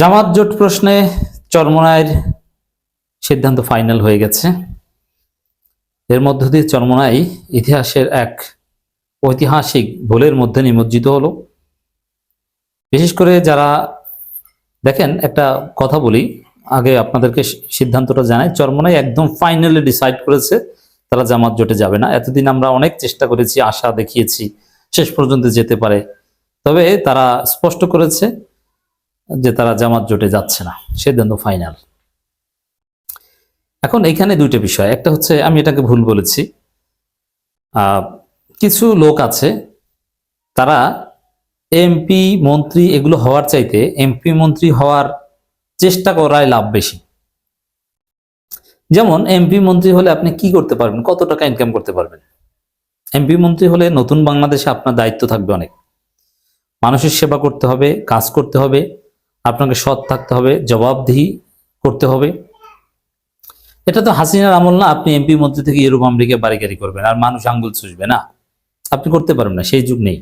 জামাত জোট প্রশ্নে চরমনায়ের সিদ্ধান্ত ফাইনাল হয়ে গেছে। এর মধ্য দিয়ে চরমনাই ইতিহাসের এক ঐতিহাসিক ভুলের মধ্যে নিমজ্জিত হলো। বিশেষ করে যারা দেখেন, একটা কথা বলি, আগে আপনাদেরকে সিদ্ধান্তটা জানাই, চরমনাই একদম ফাইনালি ডিসাইড করেছে তারা জামাত জোটে যাবে না। এতদিন আমরা অনেক চেষ্টা করেছি, আশা দেখিয়েছি, শেষ পর্যন্ত যেতে পারে। তবে তারা স্পষ্ট করেছে যে তারা জামাত জোটে যাচ্ছে না। সিদ্ধান্ত ফাইনাল এখন এখানে দুইটা বিষয়। একটা হচ্ছে, আমি এটাকে ভুল বলেছি। কিছু লোক আছে, তারা এমপি মন্ত্রী এগুলো হওয়ার চাইতে এমপি মন্ত্রী হওয়ার চেষ্টা করায় লাভ বেশি। যেমন এমপি মন্ত্রী হলে আপনি কি করতে পারবেন? কত টাকা ইনকাম করতে পারবেন? এমপি মন্ত্রী হলে নতুন বাংলাদেশে আপনার দায়িত্ব থাকবে অনেক। মানুষের সেবা করতে হবে, কাজ করতে হবে। আপনাকে সৎ থাকতে হবে, জবাবদিহি করতে হবে। এটা তো হাসিনার আমল না, আপনি এমপি মন্ত্রী থেকে ইউরোপ আমেরিকা বাড়িগাড়ি করবেন, আর মানুষ আঙ্গুল চুষবে, না। আপনি করতে পারবেন না, সেই যুগ নেই।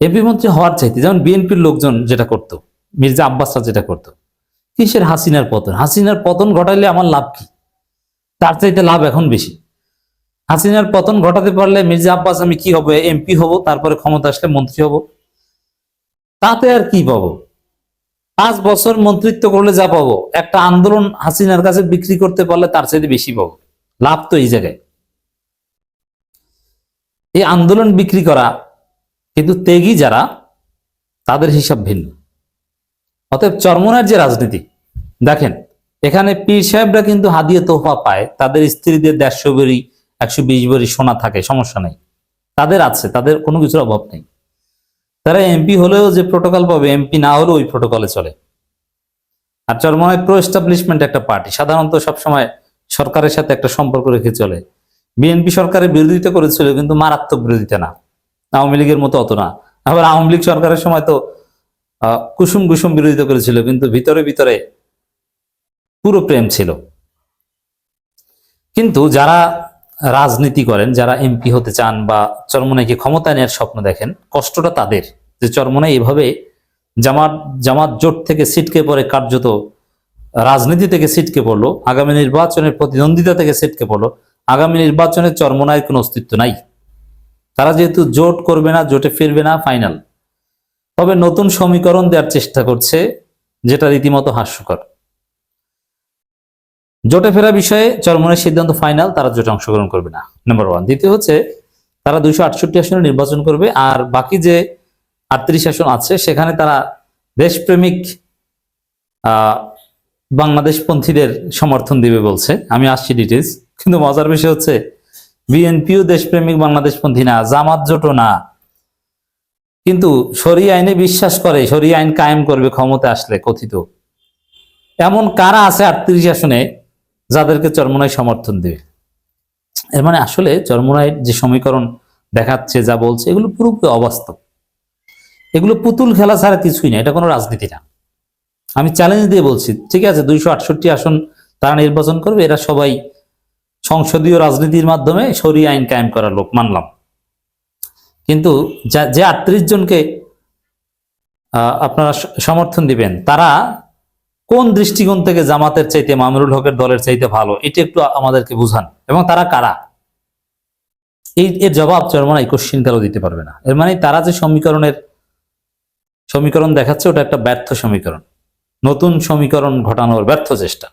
এমপি মন্ত্রী হওয়ার চাইতে, যেমন বিএনপির লোকজন যেটা করতো, মির্জা আব্বাসরা যেটা করতো, কিসের হাসিনার পতন? হাসিনার পতন ঘটাইলে আমার লাভ কি? তার চাইতে লাভ এখন বেশি। হাসিনার পতন ঘটাতে পারলে মির্জা আব্বাস আমি কি হবে এমপি হব, তারপরে ক্ষমতা আসলে মন্ত্রী হব। তাতে আর কি পাবো? পাঁচ বছর মন্ত্রিত্ব করলে যা পাবো? একটা আন্দোলন হাসিনার কাছে বিক্রি করতে পারলে তার চাইতে বেশি পাবো। লাভ তো এই জায়গায়। এই আন্দোলন বিক্রি করা কিন্তু তেগি যারা, তাদের হিসাব ভিন্ন। অতএব চরমনার যে রাজনীতি, দেখেন, এখানে পীর সাহেবরা কিন্তু হাদিয়ে তোহফা পায়, তাদের স্ত্রীদের দেড়শো বেরি একশো বিশ বেরি সোনা থাকে, সমস্যা নেই। তাদের আছে, তাদের কোনো কিছুর অভাব নেই। তারা এমপি হলেও যে প্রোটোকল পাবে এমপি না হলেও ওই প্রোটোকলে চলে। আর চরমনায় প্রো এস্টাবলিশমেন্ট একটা পার্টি সাধারণত সবসময় সরকারের সাথে একটা সম্পর্ক রেখে চলে। বিএনপি সরকারের বিরোধিতা করেছিল, কিন্তু মারাত্মক বিরোধিতা না। আওয়ামী লীগের মতো অত না। আবার আওয়ামী লীগ সরকারের সময় তো কুসুম কুসুম বিরোধিতা করেছিল, কিন্তু ভিতরে ভিতরে পুরো প্রেম ছিল। কিন্তু যারা রাজনীতি করেন, যারা এমপি হতে চান বা চরমনাইকে ক্ষমতা নেওয়ার স্বপ্ন দেখেন, কষ্টটা তাদের। যে চরমনাই এভাবে জামাত জামাত জোট থেকে সিটকে পড়ে, কার্যত রাজনীতি থেকে সিটকে পড়ল, আগামী নির্বাচনের প্রতিদ্বন্দ্বিতা থেকে সিটকে পড়ল, আগামী নির্বাচনে চরমনায়ের কোনো অস্তিত্ব নাই। তারা যেহেতু জোট করবে না, জোটে ফিরবে না, ফাইনাল। তবে নতুন সমীকরণ দেওয়ার চেষ্টা করছে, যেটা রীতিমতো হাস্যকর। জোটে ফেরা বিষয়ে চরমনের সিদ্ধান্ত ফাইনাল তারা জোটে অংশগ্রহণ করবে না। নাম্বার ওয়ান দ্বিতীয় হচ্ছে, তারা দুইশো আটষট্টি আসনে নির্বাচন করবে, আর বাকি যে আটত্রিশ আসন আছে, সেখানে তারা দেশপ্রেমিক আহ বাংলাদেশ সমর্থন দিবে বলছে। আমি আসছি ডিটেলস কিন্তু মজার বিষয় হচ্ছে, বিএনপিও দেশপ্রেমিক, বাংলাদেশপন্থী না, জামাত জোটও না। কিন্তু সরি আইনে বিশ্বাস করে সরি আইন কায়েম করবে ক্ষমতা আসলে কথিত। এমন কারা আছে আটত্রিশ আসনে যাদেরকে চরমনায় সমর্থন দেবে। এর মানে আসলে চরমনায়ের যে সমীকরণ দেখাচ্ছে, যা বলছে, এগুলো পুরোপুরি অবাস্তব। এগুলো পুতুল খেলা ছাড়া কিছুই না, এটা কোনো রাজনীতি না। আমি চ্যালেঞ্জ দিয়ে বলছি, ঠিক আছে, দুইশো আটষট্টি আসন তারা নির্বাচন করবে, এরা সবাই সংসদীয় রাজনীতির মাধ্যমে সরি আইন কায়েম করার লোক, মানলাম। কিন্তু যা- আটত্রিশ জনকে আপনারা সমর্থন দিবেন, তারা কোন দৃষ্টিকোণ থেকে জামাতের চাইতে মামরুল হকের দলের চাইতে ভালো? এটা একটু আমাদেরকে বুঝান। এবং তারা কারা? এই, এর জবাব চরমনাই কোশ্চিন কালও দিতে পারবে না। এর মানে তারা যে সমীকরণের, সমীকরণ দেখাচ্ছে, ওটা একটা ব্যর্থ সমীকরণ। নতুন সমীকরণ ঘটানোর ব্যর্থ চেষ্টা,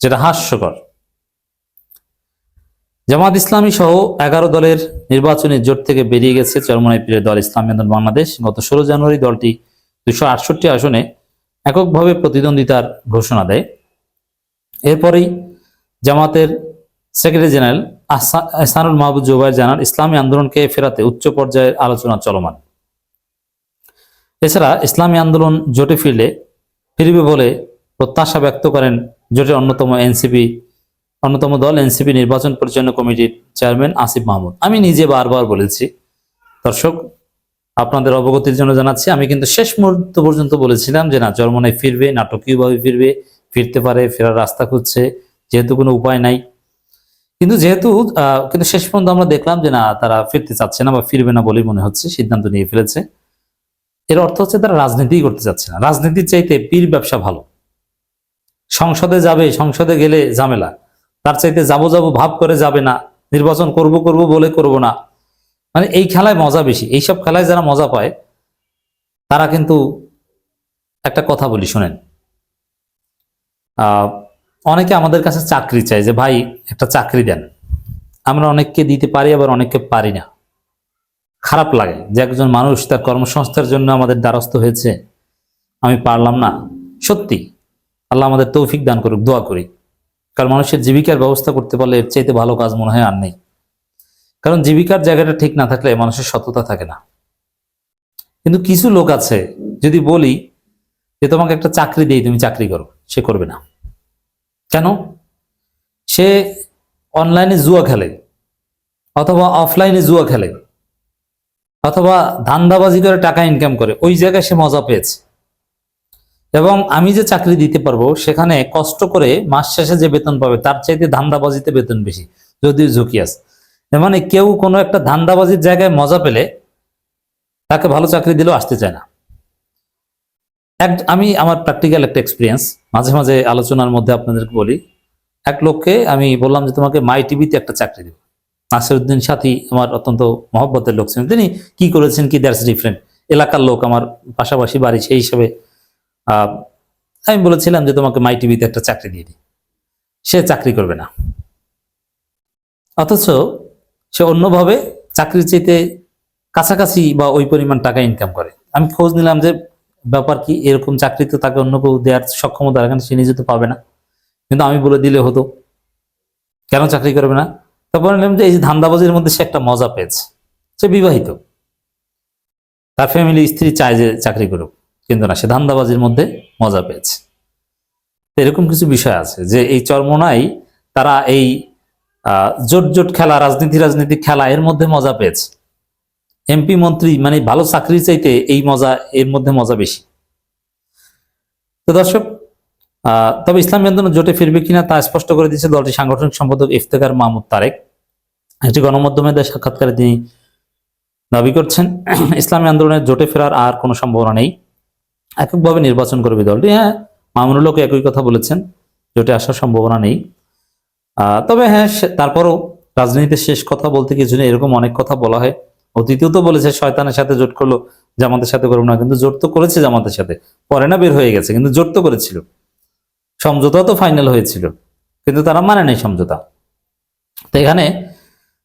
যেটা হাস্যকর। জামাত ইসলামী সহ এগারো দলের নির্বাচনী জোট থেকে বেরিয়ে গেছে চরমনাই পীরের দল ইসলামী আন্দোলন বাংলাদেশ। গত ষোলো জানুয়ারি দলটি দুশো আটষট্টি আসনে এককভাবে প্রতিদ্বন্দ্বিতার ঘোষণা দেয়। এরপরেই জামাতের সেক্রেটারি জেনারেল আহসা- এহসানুল মাহবুব জুবাইর জানান, ইসলামী আন্দোলনকে ফেরাতে উচ্চ পর্যায়ের আলোচনা চলমান। এছাড়া ইসলামী আন্দোলন জোটে ফিরলে ফিরবে বলে প্রত্যাশা ব্যক্ত করেন জোটের অন্যতম এনসিপি, অন্যতম দল এনসিপি নির্বাচন পরিচালনা কমিটির চেয়ারম্যান আসিফ মাহমুদ। আমি নিজে বারবার বলেছি, দর্শক আপনাদের অবগতির জন্য জানাচ্ছি, আমি কিন্তু শেষ মুহূর্ত পর্যন্ত বলেছিলাম যে না জন্মনায় ফিরবে নাটকীয়ভাবে ফিরবে, ফিরতে পারে, ফেরার রাস্তা খুঁজছে, যেহেতু কোনো উপায় নাই। কিন্তু যেহেতু কিন্তু শেষ পর্যন্ত আমরা দেখলাম যে না, তারা ফিরতে চাচ্ছে না বা ফিরবে না বলেই মনে হচ্ছে, সিদ্ধান্ত নিয়ে ফেলেছে। এর অর্থ হচ্ছে তারা রাজনীতি করতে চাচ্ছে না। রাজনীতির চাইতে পীর ব্যবসা ভালো। সংসদে যাবে, সংসদে গেলে ঝামেলা। তার চাইতে যাব যাব ভাব করে যাবে না। নির্বাচন করব করব বলে করব না। মানে এই খেলায় মজা বেশি। এইসব খেলায় যারা মজা পায়, তারা কিন্তু একটা কথা বলি, শোনেন। অনেকে আমাদের কাছে চাকরি চায় যে, ভাই, একটা চাকরি দেন। আমরা অনেককে দিতে পারি, আবার অনেককে পারি না। খারাপ লাগে যে একজন মানুষ তার কর্মসংস্থার জন্য আমাদের দ্বারস্থ হয়েছে। আমি পারলাম না। সত্যি, আল্লাহ আমাদের তৌফিক দান করুক, দোয়া করি। কারণ মানুষের জীবিকার ব্যবস্থা করতে পারলে এর চাইতে ভালো কাজ মনে হয় আর নেই। কারণ জীবিকার জায়গাটা ঠিক না থাকলে মানুষের সততা থাকে না। কিন্তু কিছু লোক আছে, যদি বলি যে তোমাকে একটা চাকরি দেই, তুমি চাকরি করো, সে করবে না। কেন? সে অনলাইনে জুয়া খেলে, অথবা অফলাইনে জুয়া খেলে, অথবা ধান্দাবাজি করে টাকা ইনকাম করে, ওই জায়গায় সে মজা পেয়েছে। এবং আমি যে চাকরি দিতে পারব, সেখানে কষ্ট করে মাস শেষে যে বেতন পাবে, তার চাইতে ধান্দাবাজিতে বেতন বেশি, যদিও ঝুঁকি আছে। মানে কেউ কোনো একটা ধান্দাবাজির জায়গায় মজা পেলে তাকে ভালো চাকরি দিলেও আসতে চায় না। এক, আমি আমার প্র্যাকটিক্যাল একটা এক্সপিরিয়েন্স মাঝে মাঝে আলোচনার মধ্যে আপনাদেরকে বলি। এক লোককে আমি বললাম যে, তোমাকে মাই টিভিতে একটা চাকরি দেবো। নাসিরুদ্দিন সাথী আমার অত্যন্ত মহব্বতের লোক ছিলেন। তিনি কি করেছেন কি দ্যাটস ডিফারেন্ট এলাকার লোক আমার পাশাপাশি বাড়ি সেই হিসেবে আমি বলেছিলাম যে, তোমাকে মাই টিভিতে একটা চাকরি দিয়ে দিই। সে চাকরি করবে না। অথচ সে অন্যভাবে চাকরির চাইতে কাছাকাছি বা ওই পরিমাণ টাকা ইনকাম করে। আমি খোঁজ নিলাম যে ব্যাপার কি, এরকম চাকরি তো তাকে অন্য কেউ দেওয়ার সক্ষমতা রাখেন সে নিজে তো পাবে না। কিন্তু আমি বলে দিলে হতো, কেন চাকরি করবে না? তারপর নিলাম যে এই যে ধান্দাবাজির মধ্যে সে একটা মজা পেয়েছে, সে বিবাহিত। তার ফ্যামিলি স্ত্রী চায় যে চাকরি করুক, কিন্তু না, সে ধান্দাবাজির মধ্যে মজা পেয়েছে। এরকম কিছু বিষয় আছে যে এই চরমোনাই তারা এই জোট জোট খেলা, রাজনীতি রাজনীতি খেলা, এর মধ্যে মজা পেয়েছে। এমপি মন্ত্রী মানে ভালো চাকরি চাইতে এই মজা, এর মধ্যে মজা বেশি। তো দর্শক তবে ইসলাম আন্দোলন জোটে ফিরবে কিনা তা স্পষ্ট করে দিয়েছে দলটির সাংগঠনিক সম্পাদক ইফতেখার মাহমুদ তারেক। একটি গণমাধ্যমে দেওয়া সাক্ষাৎকারে তিনি দাবি করছেন, ইসলামী আন্দোলনের জোটে ফেরার আর কোনো সম্ভাবনা নেই। এককভাবে নির্বাচন করবে দলটি। হ্যাঁ মামুনুল হক একই কথা বলেছেন, জোটে আসার সম্ভাবনা নেই। তবে হ্যাঁ তারপরও রাজনীতিতে শেষ কথা বলতে কিছু নেই, এরকম অনেক কথা বলা হয়। অতীতেও তো বলেছে, শয়তানের সাথে জোট করল জামাতের সাথে করব না কিন্তু জোট তো করেছে জামাতের সাথে। পরে না বের হয়ে গেছে, কিন্তু জোট তো করেছিল। সমঝোতা তো ফাইনাল হয়েছিল, কিন্তু তারা মানে নেই সমঝোতা। তো এখানে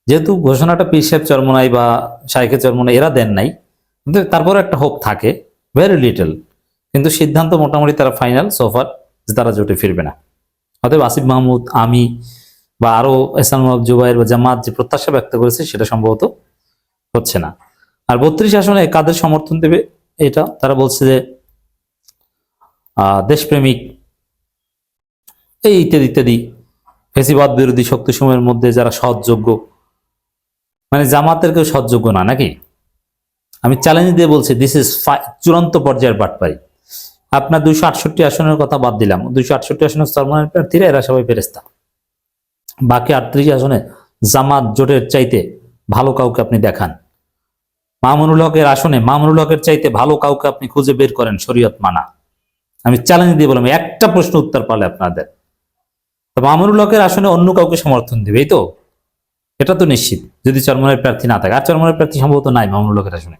যেহেতু ঘোষণাটা পীর সাহেব চরমনাই বা শাইখে চরমনাই এরা দেন নাই, কিন্তু তারপরে একটা হোপ থাকে ভেরি লিটল কিন্তু সিদ্ধান্ত মোটামুটি তারা ফাইনাল সোফার যে তারা জোটে ফিরবে না। অতএব আসিফ মাহমুদ, আমি বা আরও এসান জুবাইর বা জামাত যে প্রত্যাশা ব্যক্ত করেছে সেটা সম্ভবত হচ্ছে না। আর বত্রিশ আসনে কাদের সমর্থন দেবে এটা? তারা বলছে যে দেশপ্রেমিক, এই ইত্যাদি ইত্যাদি ফেসিবাদ বিরোধী শক্তিসমূহের মধ্যে যারা সৎযোগ্য মানে জামাতের কেউ সৎযোগ্য না নাকি? আমি চ্যালেঞ্জ দিয়ে বলছি দিস ইজ চূড়ান্ত পর্যায়ের বাটপাই। আপনার দুইশো আটষট্টি আসনের কথা বাদ দিলাম। দুইশো আটষট্টি আসনের সলমানের প্রার্থীরা এরা সবাই ফেরেস্তা বাকি আটত্রিশ আসনে জামাত জোটের চাইতে ভালো কাউকে আপনি দেখান। মামুনুল হকের আসনে, মামুনুল হকের চাইতে ভালো কাউকে আপনি খুঁজে বের করেন শরীয়ত মানা। আমি চ্যালেঞ্জ দিয়ে বললাম, একটা প্রশ্ন উত্তর পালে আপনাদের। তো মামুনুল হকের আসনে অন্য কাউকে সমর্থন দিবে, এই তো? এটা তো নিশ্চিত, যদি চরমনের প্রার্থী না থাকে। আর চরমনের প্রার্থী সম্ভবত নাই মামুনুল হকের আসনে।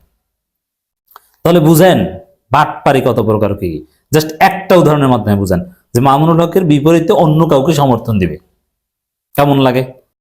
তাহলে বুঝেন, বাটপারি কত প্রকার কি? জাস্ট একটা উদাহরণের মাধ্যমে বুঝেন যে মামুনুল হকের বিপরীতে অন্য কাউকে সমর্থন দিবে। কেমন লাগে?